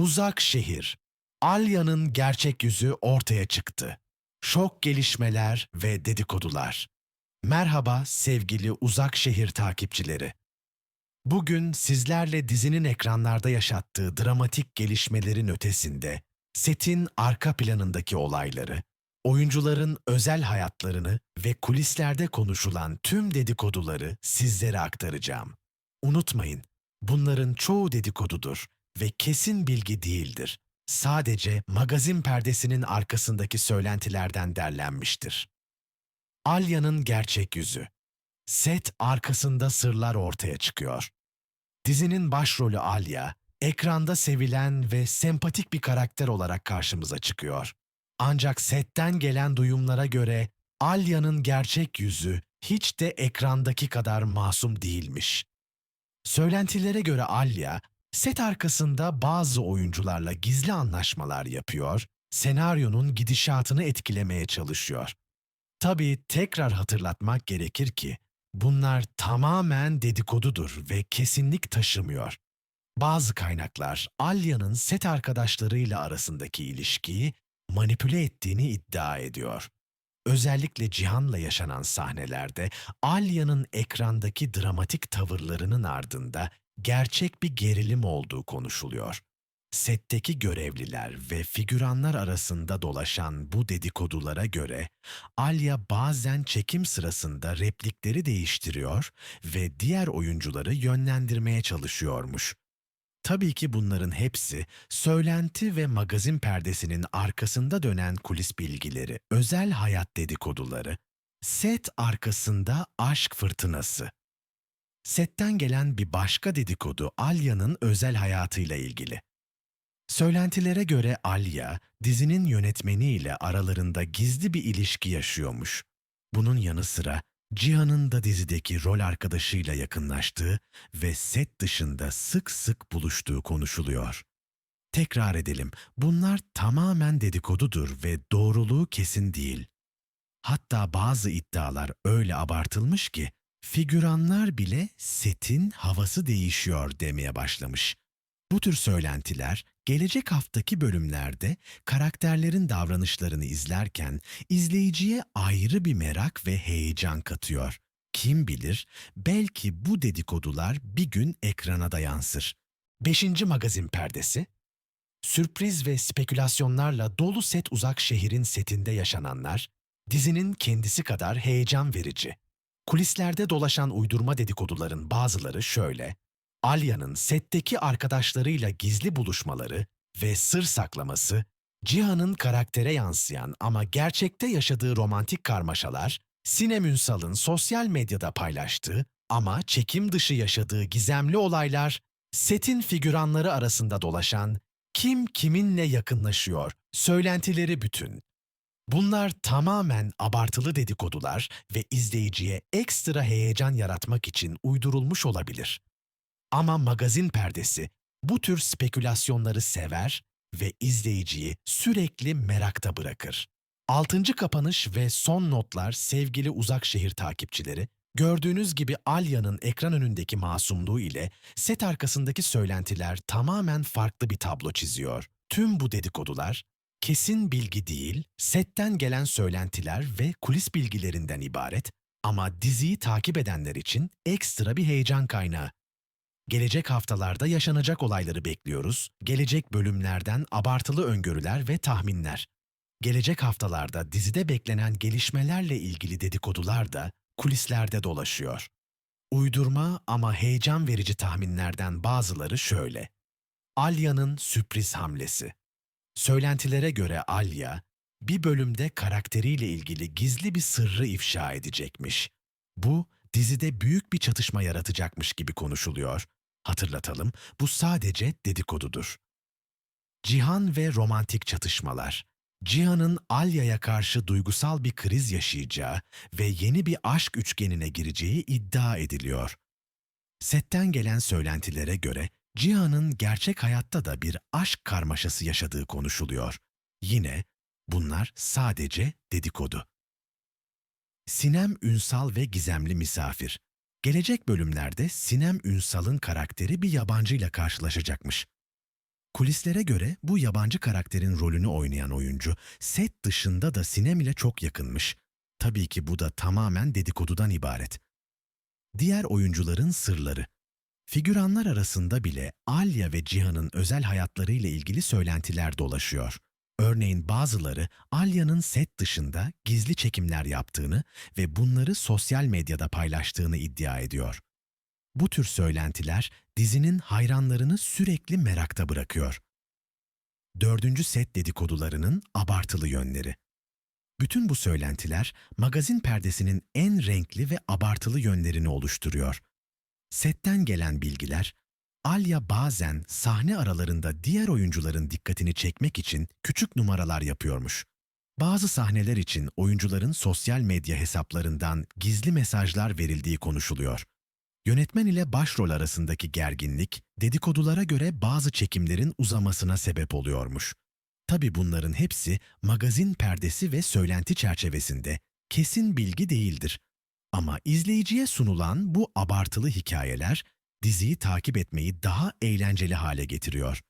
Uzak şehir. Alya'nın gerçek yüzü ortaya çıktı. Şok gelişmeler ve dedikodular. Merhaba sevgili uzak şehir takipçileri. Bugün sizlerle dizinin ekranlarda yaşattığı dramatik gelişmelerin ötesinde setin arka planındaki olayları, oyuncuların özel hayatlarını ve kulislerde konuşulan tüm dedikoduları sizlere aktaracağım. Unutmayın, bunların çoğu dedikodudur ve kesin bilgi değildir. Sadece magazin perdesinin arkasındaki söylentilerden derlenmiştir. Alya'nın gerçek yüzü. Set arkasında sırlar ortaya çıkıyor. Dizinin başrolü Alya, ekranda sevilen ve sempatik bir karakter olarak karşımıza çıkıyor. Ancak setten gelen duyumlara göre Alya'nın gerçek yüzü hiç de ekrandaki kadar masum değilmiş. Söylentilere göre Alya, set arkasında bazı oyuncularla gizli anlaşmalar yapıyor, senaryonun gidişatını etkilemeye çalışıyor. Tabii tekrar hatırlatmak gerekir ki bunlar tamamen dedikodudur ve kesinlik taşımıyor. Bazı kaynaklar Alya'nın set arkadaşlarıyla arasındaki ilişkiyi manipüle ettiğini iddia ediyor. Özellikle Cihan'la yaşanan sahnelerde Alya'nın ekrandaki dramatik tavırlarının ardında gerçek bir gerilim olduğu konuşuluyor. Setteki görevliler ve figüranlar arasında dolaşan bu dedikodulara göre Alya bazen çekim sırasında replikleri değiştiriyor ve diğer oyuncuları yönlendirmeye çalışıyormuş. Tabii ki bunların hepsi söylenti ve magazin perdesinin arkasında dönen kulis bilgileri, özel hayat dedikoduları, set arkasında aşk fırtınası. Setten gelen bir başka dedikodu Alya'nın özel hayatıyla ilgili. Söylentilere göre Alya, dizinin yönetmeniyle aralarında gizli bir ilişki yaşıyormuş. Bunun yanı sıra Cihan'ın da dizideki rol arkadaşıyla yakınlaştığı ve set dışında sık sık buluştuğu konuşuluyor. Tekrar edelim, bunlar tamamen dedikodudur ve doğruluğu kesin değil. Hatta bazı iddialar öyle abartılmış ki figüranlar bile setin havası değişiyor demeye başlamış. Bu tür söylentiler gelecek haftaki bölümlerde karakterlerin davranışlarını izlerken izleyiciye ayrı bir merak ve heyecan katıyor. Kim bilir belki bu dedikodular bir gün ekrana da yansır. 5. magazin perdesi Sürpriz ve spekülasyonlarla dolu set uzak şehrin setinde yaşananlar, dizinin kendisi kadar heyecan verici. Kulislerde dolaşan uydurma dedikoduların bazıları şöyle. Alya'nın setteki arkadaşlarıyla gizli buluşmaları ve sır saklaması, Cihan'ın karaktere yansıyan ama gerçekte yaşadığı romantik karmaşalar, Sinem Ünsal'ın sosyal medyada paylaştığı ama çekim dışı yaşadığı gizemli olaylar, setin figüranları arasında dolaşan kim kiminle yakınlaşıyor, söylentileri bütün. Bunlar tamamen abartılı dedikodular ve izleyiciye ekstra heyecan yaratmak için uydurulmuş olabilir. Ama magazin perdesi bu tür spekülasyonları sever ve izleyiciyi sürekli merakta bırakır. Altıncı kapanış ve son notlar sevgili uzak şehir takipçileri, gördüğünüz gibi Alya'nın ekran önündeki masumluğu ile set arkasındaki söylentiler tamamen farklı bir tablo çiziyor. Tüm bu dedikodular kesin bilgi değil, setten gelen söylentiler ve kulis bilgilerinden ibaret ama diziyi takip edenler için ekstra bir heyecan kaynağı. Gelecek haftalarda yaşanacak olayları bekliyoruz. Gelecek bölümlerden abartılı öngörüler ve tahminler. Gelecek haftalarda dizide beklenen gelişmelerle ilgili dedikodular da kulislerde dolaşıyor. Uydurma ama heyecan verici tahminlerden bazıları şöyle. Alya'nın sürpriz hamlesi. Söylentilere göre Alya, bir bölümde karakteriyle ilgili gizli bir sırrı ifşa edecekmiş. Bu, dizide büyük bir çatışma yaratacakmış gibi konuşuluyor. Hatırlatalım, bu sadece dedikodudur. Cihan ve romantik çatışmalar. Cihan'ın Alya'ya karşı duygusal bir kriz yaşayacağı ve yeni bir aşk üçgenine gireceği iddia ediliyor. Setten gelen söylentilere göre Cihan'ın gerçek hayatta da bir aşk karmaşası yaşadığı konuşuluyor. Yine bunlar sadece dedikodu. Sinem Ünsal ve Gizemli Misafir Gelecek bölümlerde Sinem Ünsal'ın karakteri bir yabancıyla karşılaşacakmış. Kulislere göre bu yabancı karakterin rolünü oynayan oyuncu set dışında da Sinem ile çok yakınmış. Tabii ki bu da tamamen dedikodudan ibaret. Diğer oyuncuların sırları. Figüranlar arasında bile Alya ve Cihan'ın özel hayatlarıyla ilgili söylentiler dolaşıyor. Örneğin bazıları Alya'nın set dışında gizli çekimler yaptığını ve bunları sosyal medyada paylaştığını iddia ediyor. Bu tür söylentiler dizinin hayranlarını sürekli merakta bırakıyor. Dördüncü set dedikodularının abartılı yönleri. Bütün bu söylentiler magazin perdesinin en renkli ve abartılı yönlerini oluşturuyor. Setten gelen bilgiler, Alya bazen sahne aralarında diğer oyuncuların dikkatini çekmek için küçük numaralar yapıyormuş. Bazı sahneler için oyuncuların sosyal medya hesaplarından gizli mesajlar verildiği konuşuluyor. Yönetmen ile başrol arasındaki gerginlik, dedikodulara göre bazı çekimlerin uzamasına sebep oluyormuş. Tabi bunların hepsi magazin perdesi ve söylenti çerçevesinde kesin bilgi değildir. Ama izleyiciye sunulan bu abartılı hikayeler diziyi takip etmeyi daha eğlenceli hale getiriyor.